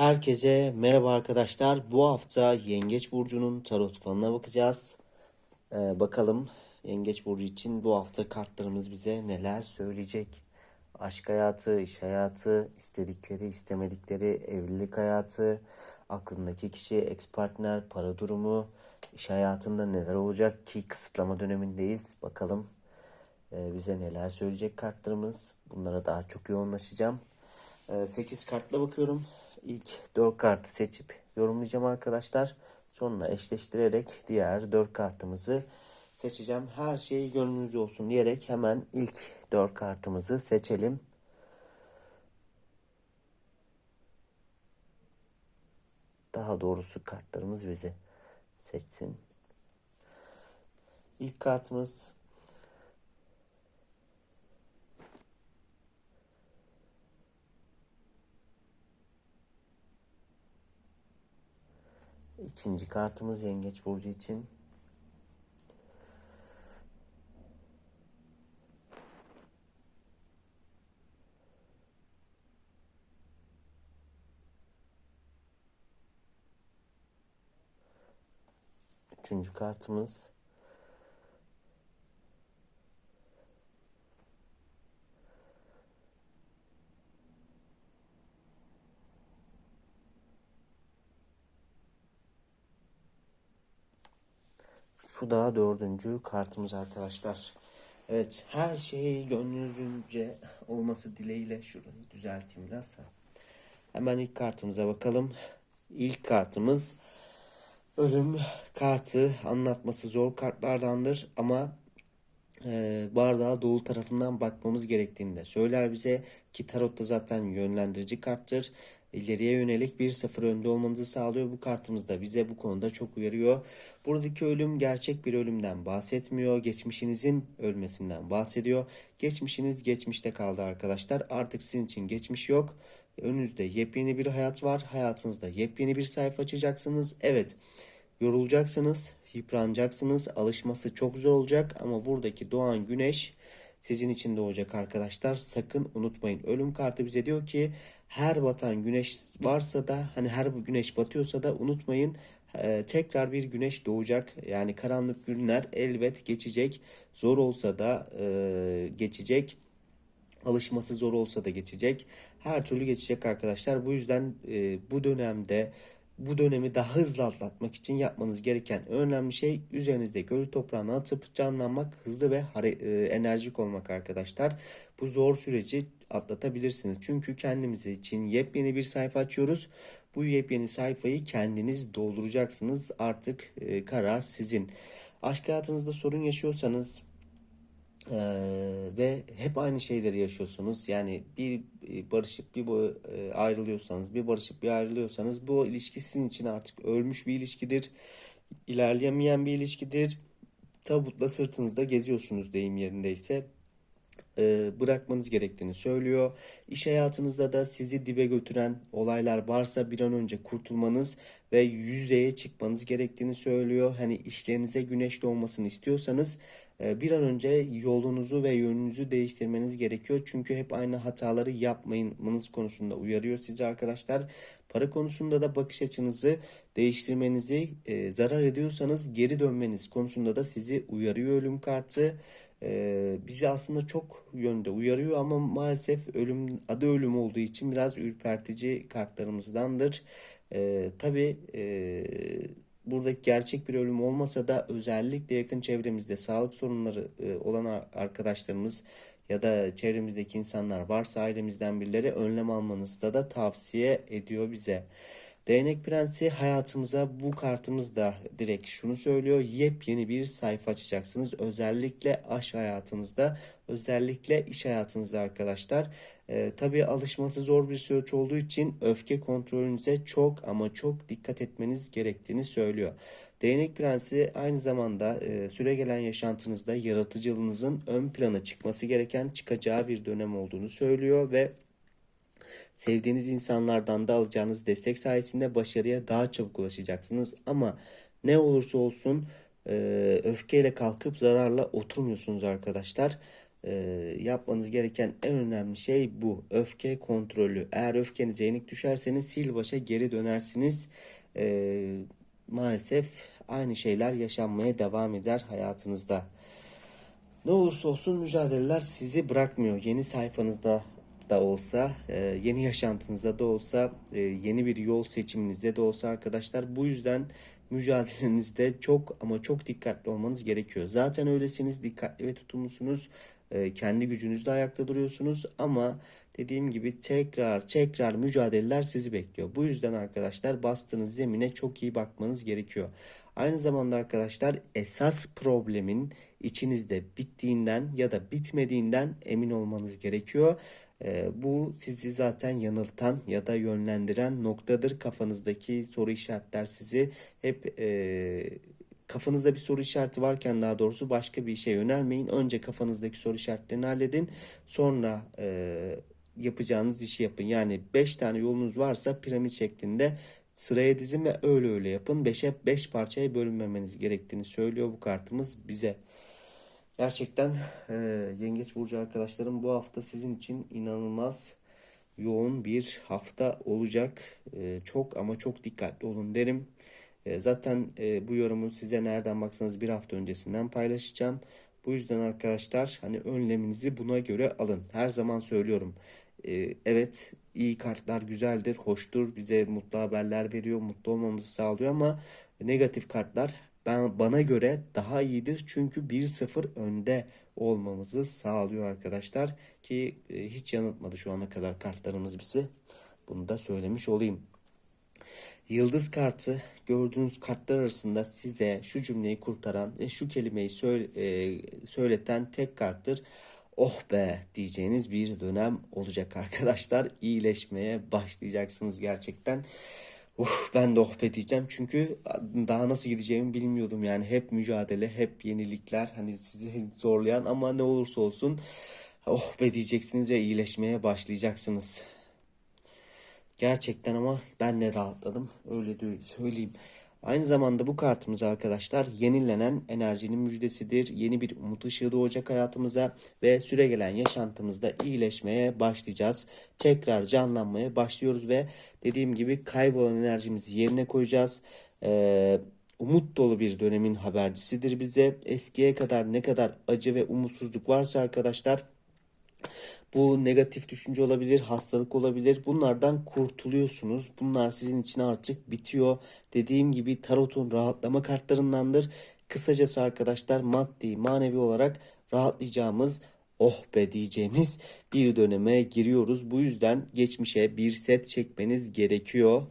Herkese merhaba arkadaşlar. Bu hafta Yengeç Burcu'nun tarot falına bakacağız. Ee, bakalım Yengeç Burcu için bu hafta kartlarımız bize neler söyleyecek? Aşk hayatı, iş hayatı, istedikleri, istemedikleri, evlilik hayatı, aklındaki kişi, ex partner, para durumu, iş hayatında neler olacak ki kısıtlama dönemindeyiz. Bakalım e, bize neler söyleyecek kartlarımız. Bunlara daha çok yoğunlaşacağım. 8 kartla bakıyorum. İlk 4 kartı seçip yorumlayacağım arkadaşlar. Sonra eşleştirerek diğer 4 kartımızı seçeceğim. Her şey gönlünüzce olsun diyerek hemen ilk 4 kartımızı seçelim. Daha doğrusu kartlarımız bizi seçsin. İlk kartımız İkinci kartımız Yengeç Burcu için. Üçüncü kartımız Şu da dördüncü kartımız arkadaşlar. Evet her şey gönlünüzce olması dileğiyle şurayı düzelteyim biraz. Hemen ilk kartımıza bakalım. İlk kartımız ölüm kartı anlatması zor kartlardandır ama e, bardağa doğu tarafından bakmamız gerektiğini de söyler bize ki tarotta zaten yönlendirici karttır ileriye yönelik bir sıfır önde olmanızı sağlıyor. Bu kartımız da bize bu konuda çok uyarıyor. Buradaki ölüm gerçek bir ölümden bahsetmiyor. Geçmişinizin ölmesinden bahsediyor. Geçmişiniz geçmişte kaldı arkadaşlar. Artık sizin için geçmiş yok. Önünüzde yepyeni bir hayat var. Hayatınızda yepyeni bir sayfa açacaksınız. Evet yorulacaksınız, yıpranacaksınız. Alışması çok zor olacak ama buradaki doğan güneş sizin için doğacak arkadaşlar. Sakın unutmayın. Ölüm kartı bize diyor ki her batan güneş varsa da hani her bu güneş batıyorsa da unutmayın e, tekrar bir güneş doğacak. Yani karanlık günler elbet geçecek. Zor olsa da e, geçecek. Alışması zor olsa da geçecek. Her türlü geçecek arkadaşlar. Bu yüzden e, bu dönemde bu dönemi daha hızlı atlatmak için yapmanız gereken önemli şey üzerinizde gölü toprağına atıp canlanmak, hızlı ve e, enerjik olmak arkadaşlar. Bu zor süreci atlatabilirsiniz. Çünkü kendimiz için yepyeni bir sayfa açıyoruz. Bu yepyeni sayfayı kendiniz dolduracaksınız. Artık e, karar sizin. Aşk hayatınızda sorun yaşıyorsanız ee, ve hep aynı şeyleri yaşıyorsunuz. Yani bir barışıp bir e, ayrılıyorsanız, bir barışıp bir ayrılıyorsanız bu ilişki sizin için artık ölmüş bir ilişkidir. İlerleyemeyen bir ilişkidir. Tabutla sırtınızda geziyorsunuz deyim yerindeyse e, bırakmanız gerektiğini söylüyor. İş hayatınızda da sizi dibe götüren olaylar varsa bir an önce kurtulmanız ve yüzeye çıkmanız gerektiğini söylüyor. Hani işlerinize güneş doğmasını istiyorsanız e, bir an önce yolunuzu ve yönünüzü değiştirmeniz gerekiyor. Çünkü hep aynı hataları yapmayınız konusunda uyarıyor sizi arkadaşlar. Para konusunda da bakış açınızı değiştirmenizi e, zarar ediyorsanız geri dönmeniz konusunda da sizi uyarıyor ölüm kartı e, bizi aslında çok yönde uyarıyor ama maalesef ölüm adı ölüm olduğu için biraz ürpertici kartlarımızdandır. E, Tabi e, buradaki gerçek bir ölüm olmasa da özellikle yakın çevremizde sağlık sorunları e, olan arkadaşlarımız ya da çevremizdeki insanlar varsa ailemizden birileri önlem almanızda da tavsiye ediyor bize. Değnek Prensi hayatımıza bu kartımız da direkt şunu söylüyor. Yepyeni bir sayfa açacaksınız. Özellikle aşk hayatınızda, özellikle iş hayatınızda arkadaşlar. Ee, tabii alışması zor bir süreç olduğu için öfke kontrolünüze çok ama çok dikkat etmeniz gerektiğini söylüyor. Değnek Prensi aynı zamanda e, süre gelen yaşantınızda yaratıcılığınızın ön plana çıkması gereken çıkacağı bir dönem olduğunu söylüyor ve Sevdiğiniz insanlardan da alacağınız destek sayesinde başarıya daha çabuk ulaşacaksınız. Ama ne olursa olsun e, öfkeyle kalkıp zararla oturmuyorsunuz arkadaşlar. e, yapmanız gereken en önemli şey bu. Öfke kontrolü. Eğer öfkenize yenik düşerseniz sil başa geri dönersiniz. E, maalesef aynı şeyler yaşanmaya devam eder hayatınızda. Ne olursa olsun mücadeleler sizi bırakmıyor. Yeni sayfanızda da olsa, e, yeni yaşantınızda da olsa, e, yeni bir yol seçiminizde de olsa arkadaşlar bu yüzden mücadelenizde çok ama çok dikkatli olmanız gerekiyor. Zaten öylesiniz, dikkatli ve tutumlusunuz. E, kendi gücünüzle ayakta duruyorsunuz ama dediğim gibi tekrar tekrar mücadeleler sizi bekliyor. Bu yüzden arkadaşlar bastığınız zemine çok iyi bakmanız gerekiyor. Aynı zamanda arkadaşlar esas problemin içinizde bittiğinden ya da bitmediğinden emin olmanız gerekiyor. Ee, bu sizi zaten yanıltan ya da yönlendiren noktadır. Kafanızdaki soru işaretler sizi hep e, kafanızda bir soru işareti varken daha doğrusu başka bir işe yönelmeyin. Önce kafanızdaki soru işaretlerini halledin. Sonra e, yapacağınız işi yapın. Yani 5 tane yolunuz varsa piramit şeklinde sıraya dizin ve öyle öyle yapın. 5'e 5 parçaya bölünmemeniz gerektiğini söylüyor bu kartımız bize. Gerçekten e, Yengeç Burcu arkadaşlarım bu hafta sizin için inanılmaz yoğun bir hafta olacak. E, çok ama çok dikkatli olun derim. E, zaten e, bu yorumu size nereden baksanız bir hafta öncesinden paylaşacağım. Bu yüzden arkadaşlar hani önleminizi buna göre alın. Her zaman söylüyorum. E, evet iyi kartlar güzeldir, hoştur. Bize mutlu haberler veriyor, mutlu olmamızı sağlıyor ama negatif kartlar ben bana göre daha iyidir. Çünkü 1-0 önde olmamızı sağlıyor arkadaşlar ki e, hiç yanıltmadı şu ana kadar kartlarımız bizi. Bunu da söylemiş olayım. Yıldız kartı gördüğünüz kartlar arasında size şu cümleyi kurtaran ve şu kelimeyi söyle, e, söyleten tek karttır. Oh be diyeceğiniz bir dönem olacak arkadaşlar. İyileşmeye başlayacaksınız gerçekten. Uf, ben de oh be diyeceğim çünkü daha nasıl gideceğimi bilmiyordum yani hep mücadele hep yenilikler hani sizi zorlayan ama ne olursa olsun oh be diyeceksiniz ve iyileşmeye başlayacaksınız. Gerçekten ama ben de rahatladım öyle de söyleyeyim. Aynı zamanda bu kartımız arkadaşlar yenilenen enerjinin müjdesidir. Yeni bir umut ışığı doğacak hayatımıza ve süre gelen yaşantımızda iyileşmeye başlayacağız. Tekrar canlanmaya başlıyoruz ve dediğim gibi kaybolan enerjimizi yerine koyacağız. Ee, umut dolu bir dönemin habercisidir bize. Eskiye kadar ne kadar acı ve umutsuzluk varsa arkadaşlar bu negatif düşünce olabilir, hastalık olabilir. Bunlardan kurtuluyorsunuz. Bunlar sizin için artık bitiyor. Dediğim gibi tarotun rahatlama kartlarındandır. Kısacası arkadaşlar maddi, manevi olarak rahatlayacağımız oh be diyeceğimiz bir döneme giriyoruz. Bu yüzden geçmişe bir set çekmeniz gerekiyor.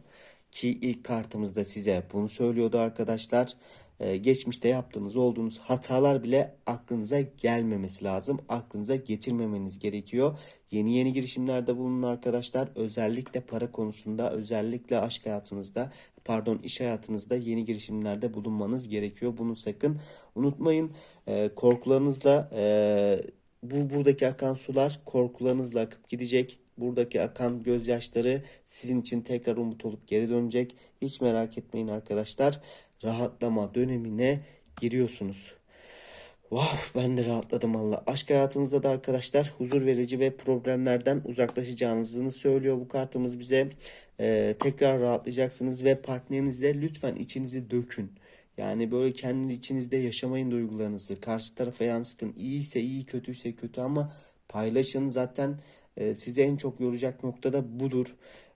Ki ilk kartımızda size bunu söylüyordu arkadaşlar. Ee, geçmişte yaptığınız olduğunuz hatalar bile aklınıza gelmemesi lazım. Aklınıza getirmemeniz gerekiyor. Yeni yeni girişimlerde bulunun arkadaşlar. Özellikle para konusunda, özellikle aşk hayatınızda, pardon iş hayatınızda yeni girişimlerde bulunmanız gerekiyor. Bunu sakın unutmayın. Ee, korkularınızla e, bu buradaki akan sular korkularınızla akıp gidecek. Buradaki akan gözyaşları sizin için tekrar umut olup geri dönecek. Hiç merak etmeyin arkadaşlar. Rahatlama dönemine giriyorsunuz. Wow, ben de rahatladım Allah. Aşk hayatınızda da arkadaşlar huzur verici ve problemlerden uzaklaşacağınızı söylüyor bu kartımız bize. Ee, tekrar rahatlayacaksınız ve partnerinizle lütfen içinizi dökün. Yani böyle kendi içinizde yaşamayın duygularınızı. Karşı tarafa yansıtın. İyiyse iyi, kötüyse kötü ama paylaşın. Zaten e, sizi en çok yoracak nokta da budur.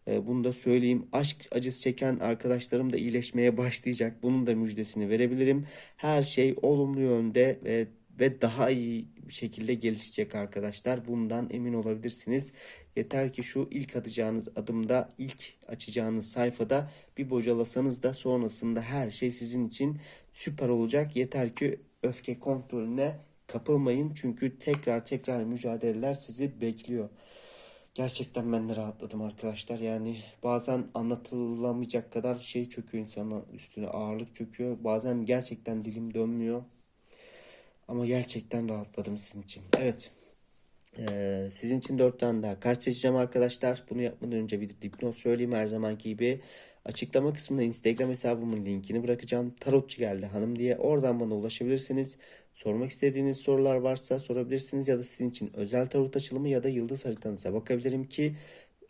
E, bunu da söyleyeyim. Aşk acısı çeken arkadaşlarım da iyileşmeye başlayacak. Bunun da müjdesini verebilirim. Her şey olumlu yönde ve ve daha iyi bir şekilde gelişecek arkadaşlar. Bundan emin olabilirsiniz. Yeter ki şu ilk atacağınız adımda, ilk açacağınız sayfada bir bocalasanız da sonrasında her şey sizin için süper olacak. Yeter ki öfke kontrolüne kapılmayın. Çünkü tekrar tekrar mücadeleler sizi bekliyor. Gerçekten ben de rahatladım arkadaşlar. Yani bazen anlatılamayacak kadar şey çöküyor insanın üstüne ağırlık çöküyor. Bazen gerçekten dilim dönmüyor. Ama gerçekten rahatladım sizin için. Evet. Ee, sizin için 4 tane daha kart seçeceğim arkadaşlar. Bunu yapmadan önce bir dipnot söyleyeyim her zamanki gibi. Açıklama kısmına Instagram hesabımın linkini bırakacağım. Tarotçu geldi hanım diye. Oradan bana ulaşabilirsiniz. Sormak istediğiniz sorular varsa sorabilirsiniz ya da sizin için özel tarot açılımı ya da yıldız haritanıza bakabilirim ki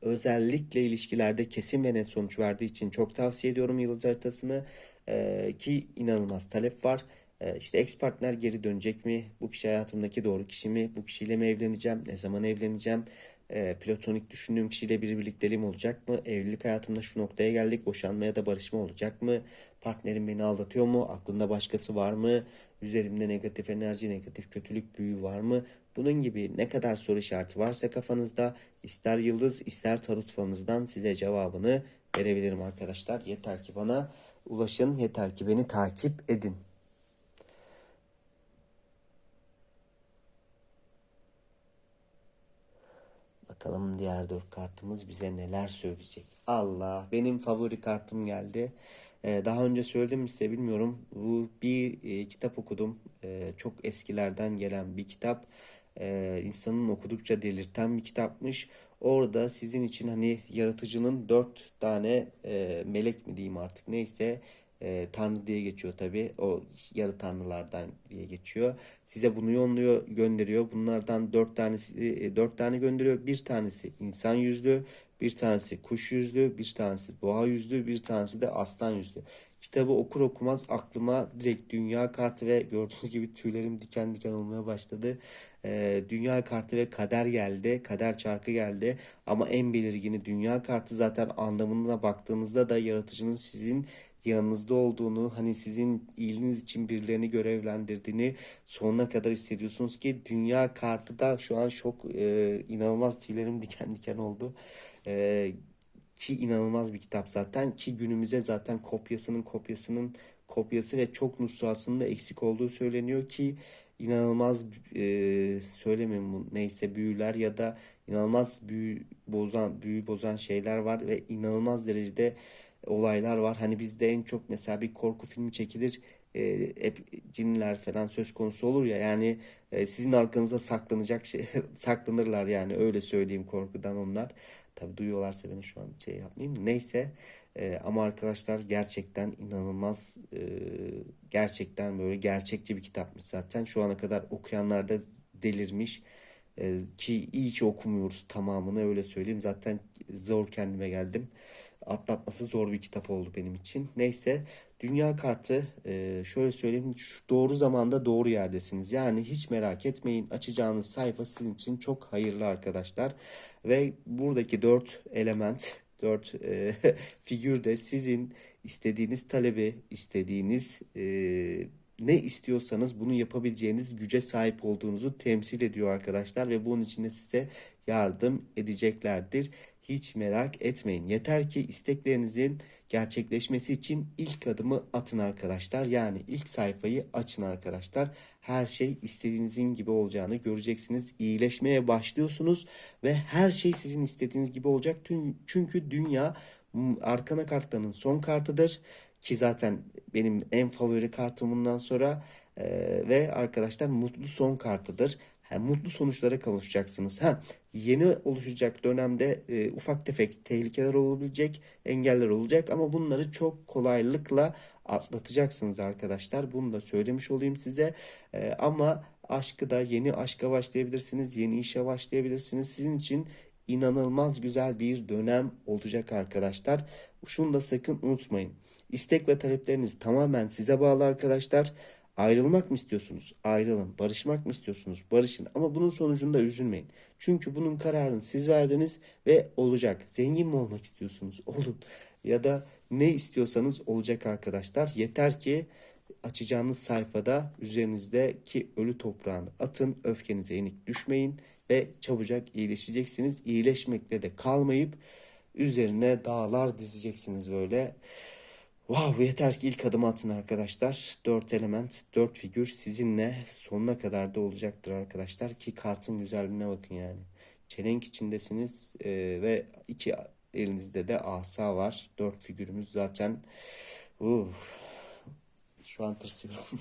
özellikle ilişkilerde kesin ve net sonuç verdiği için çok tavsiye ediyorum yıldız haritasını Ee, ki inanılmaz talep var. Ee, işte ex partner geri dönecek mi? Bu kişi hayatımdaki doğru kişi mi? Bu kişiyle mi evleneceğim? Ne zaman evleneceğim? Ee, platonik düşündüğüm kişiyle bir birlikteliğim olacak mı? Evlilik hayatımda şu noktaya geldik. Boşanma ya da barışma olacak mı? Partnerim beni aldatıyor mu? Aklında başkası var mı? Üzerimde negatif enerji, negatif kötülük büyü var mı? Bunun gibi ne kadar soru işareti varsa kafanızda ister yıldız ister tarot falınızdan size cevabını verebilirim arkadaşlar. Yeter ki bana ulaşın, yeter ki beni takip edin. Bakalım diğer dört kartımız bize neler söyleyecek. Allah benim favori kartım geldi. Ee, daha önce söyledim mi size bilmiyorum. Bu bir e, kitap okudum. Ee, çok eskilerden gelen bir kitap. Ee, insanın okudukça delirten bir kitapmış. Orada sizin için hani yaratıcının dört tane e, melek mi diyeyim artık neyse e, tanrı diye geçiyor tabi o yarı tanrılardan diye geçiyor. Size bunu yolluyor gönderiyor. Bunlardan dört tanesi e, dört tane gönderiyor. Bir tanesi insan yüzlü bir tanesi kuş yüzlü bir tanesi boğa yüzlü bir tanesi de aslan yüzlü. Kitabı okur okumaz aklıma direkt dünya kartı ve gördüğünüz gibi tüylerim diken diken olmaya başladı. E, dünya kartı ve kader geldi kader çarkı geldi. Ama en belirgini dünya kartı zaten anlamına baktığınızda da yaratıcının sizin yanınızda olduğunu, hani sizin iyiliğiniz için birilerini görevlendirdiğini sonuna kadar hissediyorsunuz ki dünya kartı da şu an şok e, inanılmaz tüylerim diken diken oldu. E, ki inanılmaz bir kitap zaten ki günümüze zaten kopyasının kopyasının kopyası ve çok nusrasında eksik olduğu söyleniyor ki inanılmaz e, söylemeyeyim bu neyse büyüler ya da inanılmaz büyü bozan büyü bozan şeyler var ve inanılmaz derecede olaylar var. Hani bizde en çok mesela bir korku filmi çekilir e, hep cinler falan söz konusu olur ya yani e, sizin arkanıza saklanacak şey saklanırlar yani öyle söyleyeyim korkudan onlar. Tabi duyuyorlarsa beni şu an şey yapmayayım. Neyse e, ama arkadaşlar gerçekten inanılmaz e, gerçekten böyle gerçekçi bir kitapmış zaten. Şu ana kadar okuyanlar da delirmiş. E, ki iyi ki okumuyoruz tamamını öyle söyleyeyim. Zaten zor kendime geldim atlatması zor bir kitap oldu benim için. Neyse dünya kartı e, şöyle söyleyeyim doğru zamanda doğru yerdesiniz. Yani hiç merak etmeyin açacağınız sayfa sizin için çok hayırlı arkadaşlar. Ve buradaki dört element dört e, figür de sizin istediğiniz talebi istediğiniz e, ne istiyorsanız bunu yapabileceğiniz güce sahip olduğunuzu temsil ediyor arkadaşlar ve bunun için de size yardım edeceklerdir. Hiç merak etmeyin. Yeter ki isteklerinizin gerçekleşmesi için ilk adımı atın arkadaşlar. Yani ilk sayfayı açın arkadaşlar. Her şey istediğinizin gibi olacağını göreceksiniz. İyileşmeye başlıyorsunuz ve her şey sizin istediğiniz gibi olacak. Çünkü dünya arkana kartlarının son kartıdır ki zaten benim en favori kartım bundan sonra ee, ve arkadaşlar mutlu son kartıdır ha, mutlu sonuçlara kavuşacaksınız. Ha, yeni oluşacak dönemde e, ufak tefek tehlikeler olabilecek, engeller olacak ama bunları çok kolaylıkla atlatacaksınız arkadaşlar. Bunu da söylemiş olayım size. E, ama aşkı da yeni aşka başlayabilirsiniz, yeni işe başlayabilirsiniz. Sizin için inanılmaz güzel bir dönem olacak arkadaşlar. Şunu da sakın unutmayın. İstek ve talepleriniz tamamen size bağlı arkadaşlar. Ayrılmak mı istiyorsunuz? Ayrılın. Barışmak mı istiyorsunuz? Barışın. Ama bunun sonucunda üzülmeyin. Çünkü bunun kararını siz verdiniz ve olacak. Zengin mi olmak istiyorsunuz? Olun. Ya da ne istiyorsanız olacak arkadaşlar. Yeter ki açacağınız sayfada üzerinizdeki ölü toprağını atın. Öfkenize yenik düşmeyin ve çabucak iyileşeceksiniz. İyileşmekle de kalmayıp üzerine dağlar dizeceksiniz böyle. Wow yeter ki ilk adım atın arkadaşlar. 4 element, 4 figür sizinle sonuna kadar da olacaktır arkadaşlar. Ki kartın güzelliğine bakın yani. Çelenk içindesiniz e, ve iki elinizde de asa var. 4 figürümüz zaten. Uh, şu an tırsıyorum.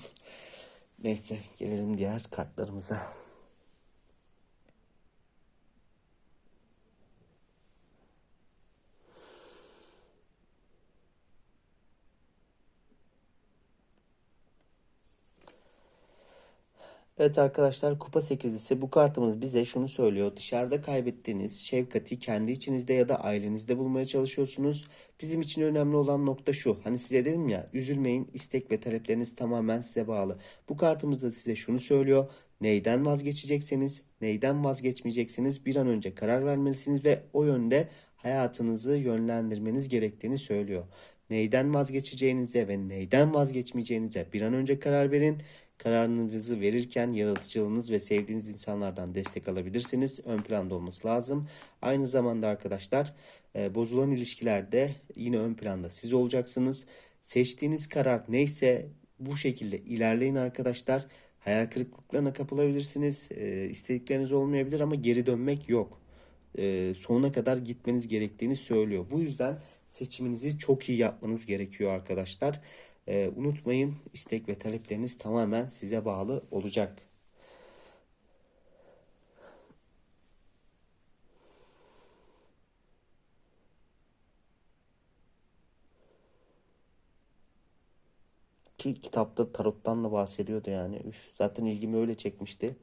Neyse gelelim diğer kartlarımıza. Evet arkadaşlar kupa sekizlisi bu kartımız bize şunu söylüyor. Dışarıda kaybettiğiniz şefkati kendi içinizde ya da ailenizde bulmaya çalışıyorsunuz. Bizim için önemli olan nokta şu. Hani size dedim ya üzülmeyin istek ve talepleriniz tamamen size bağlı. Bu kartımız da size şunu söylüyor. Neyden vazgeçecekseniz, neyden vazgeçmeyeceksiniz bir an önce karar vermelisiniz ve o yönde hayatınızı yönlendirmeniz gerektiğini söylüyor. Neyden vazgeçeceğinize ve neyden vazgeçmeyeceğinize bir an önce karar verin. Kararınızı verirken yaratıcılığınız ve sevdiğiniz insanlardan destek alabilirsiniz. Ön planda olması lazım. Aynı zamanda arkadaşlar e, bozulan ilişkilerde yine ön planda siz olacaksınız. Seçtiğiniz karar neyse bu şekilde ilerleyin arkadaşlar. Hayal kırıklıklarına kapılabilirsiniz. E, istedikleriniz olmayabilir ama geri dönmek yok. E, sonuna kadar gitmeniz gerektiğini söylüyor. Bu yüzden seçiminizi çok iyi yapmanız gerekiyor arkadaşlar. Ee, unutmayın istek ve talepleriniz tamamen size bağlı olacak. Ki kitapta tarottan da bahsediyordu yani. Üf, zaten ilgimi öyle çekmişti.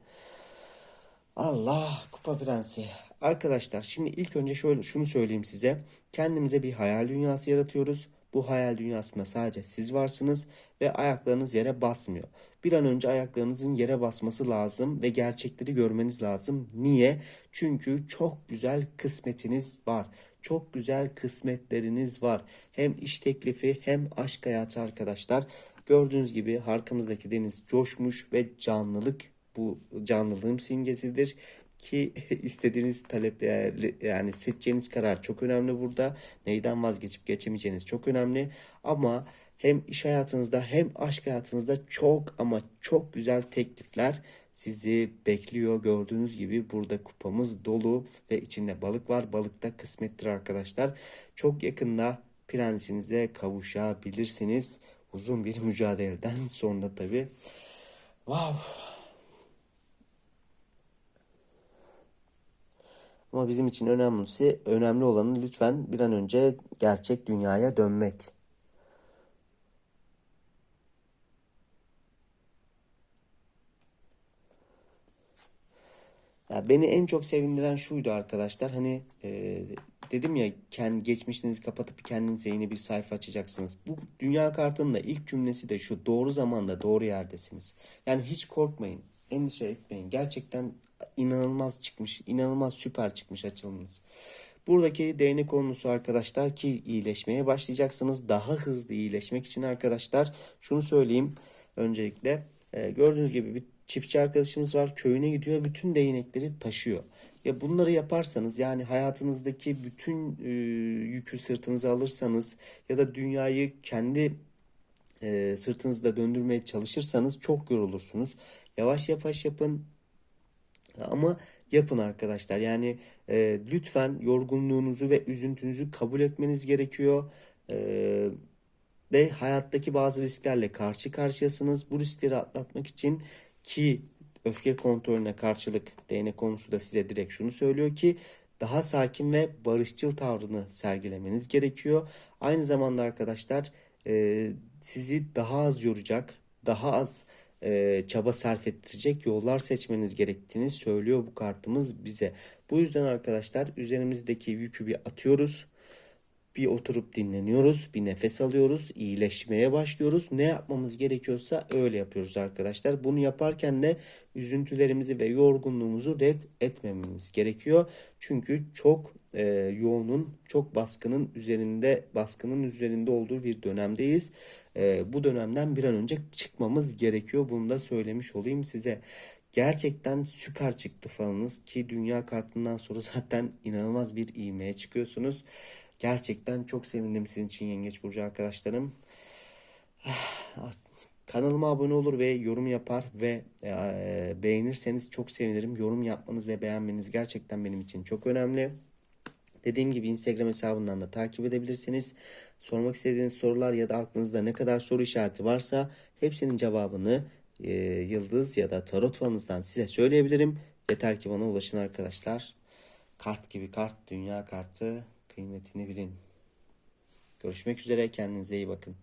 Allah Kupa Prensi. Arkadaşlar şimdi ilk önce şöyle şunu söyleyeyim size. Kendimize bir hayal dünyası yaratıyoruz. Bu hayal dünyasında sadece siz varsınız ve ayaklarınız yere basmıyor. Bir an önce ayaklarınızın yere basması lazım ve gerçekleri görmeniz lazım. Niye? Çünkü çok güzel kısmetiniz var. Çok güzel kısmetleriniz var. Hem iş teklifi hem aşk hayatı arkadaşlar. Gördüğünüz gibi arkamızdaki deniz coşmuş ve canlılık bu canlılığın simgesidir ki istediğiniz talepler yani seçeceğiniz karar çok önemli burada. Neyden vazgeçip geçemeyeceğiniz çok önemli. Ama hem iş hayatınızda hem aşk hayatınızda çok ama çok güzel teklifler sizi bekliyor. Gördüğünüz gibi burada kupamız dolu ve içinde balık var. Balık da kısmettir arkadaşlar. Çok yakında prensinize kavuşabilirsiniz. Uzun bir mücadeleden sonra tabii. Wow. Ama bizim için önemlisi, önemli olanı lütfen bir an önce gerçek dünyaya dönmek. Ya beni en çok sevindiren şuydu arkadaşlar. Hani e, dedim ya kendi geçmişinizi kapatıp kendinize yeni bir sayfa açacaksınız. Bu dünya kartının da ilk cümlesi de şu. Doğru zamanda doğru yerdesiniz. Yani hiç korkmayın. Endişe etmeyin. Gerçekten inanılmaz çıkmış. inanılmaz süper çıkmış açılımınız. Buradaki değnek konusu arkadaşlar ki iyileşmeye başlayacaksınız. Daha hızlı iyileşmek için arkadaşlar şunu söyleyeyim öncelikle. E, gördüğünüz gibi bir çiftçi arkadaşımız var. Köyüne gidiyor. Bütün değnekleri taşıyor. Ya bunları yaparsanız yani hayatınızdaki bütün e, yükü sırtınıza alırsanız ya da dünyayı kendi e, sırtınızda döndürmeye çalışırsanız çok yorulursunuz. Yavaş yavaş yapın. Ama yapın arkadaşlar. Yani e, lütfen yorgunluğunuzu ve üzüntünüzü kabul etmeniz gerekiyor. E, ve hayattaki bazı risklerle karşı karşıyasınız. Bu riskleri atlatmak için ki öfke kontrolüne karşılık değnek konusu da size direkt şunu söylüyor ki daha sakin ve barışçıl tavrını sergilemeniz gerekiyor. Aynı zamanda arkadaşlar e, sizi daha az yoracak, daha az e, çaba sarf ettirecek yollar seçmeniz gerektiğini söylüyor bu kartımız bize. Bu yüzden arkadaşlar üzerimizdeki yükü bir atıyoruz. Bir oturup dinleniyoruz, bir nefes alıyoruz, iyileşmeye başlıyoruz. Ne yapmamız gerekiyorsa öyle yapıyoruz arkadaşlar. Bunu yaparken de üzüntülerimizi ve yorgunluğumuzu red etmememiz gerekiyor. Çünkü çok e, yoğunun, çok baskının üzerinde, baskının üzerinde olduğu bir dönemdeyiz. E, bu dönemden bir an önce çıkmamız gerekiyor. Bunu da söylemiş olayım size. Gerçekten süper çıktı falanız ki dünya kartından sonra zaten inanılmaz bir ivmeye çıkıyorsunuz. Gerçekten çok sevindim sizin için Yengeç Burcu arkadaşlarım. Kanalıma abone olur ve yorum yapar ve e, beğenirseniz çok sevinirim. Yorum yapmanız ve beğenmeniz gerçekten benim için çok önemli. Dediğim gibi Instagram hesabından da takip edebilirsiniz. Sormak istediğiniz sorular ya da aklınızda ne kadar soru işareti varsa hepsinin cevabını e, yıldız ya da tarot falınızdan size söyleyebilirim. Yeter ki bana ulaşın arkadaşlar. Kart gibi kart, dünya kartı kıymetini bilin. Görüşmek üzere kendinize iyi bakın.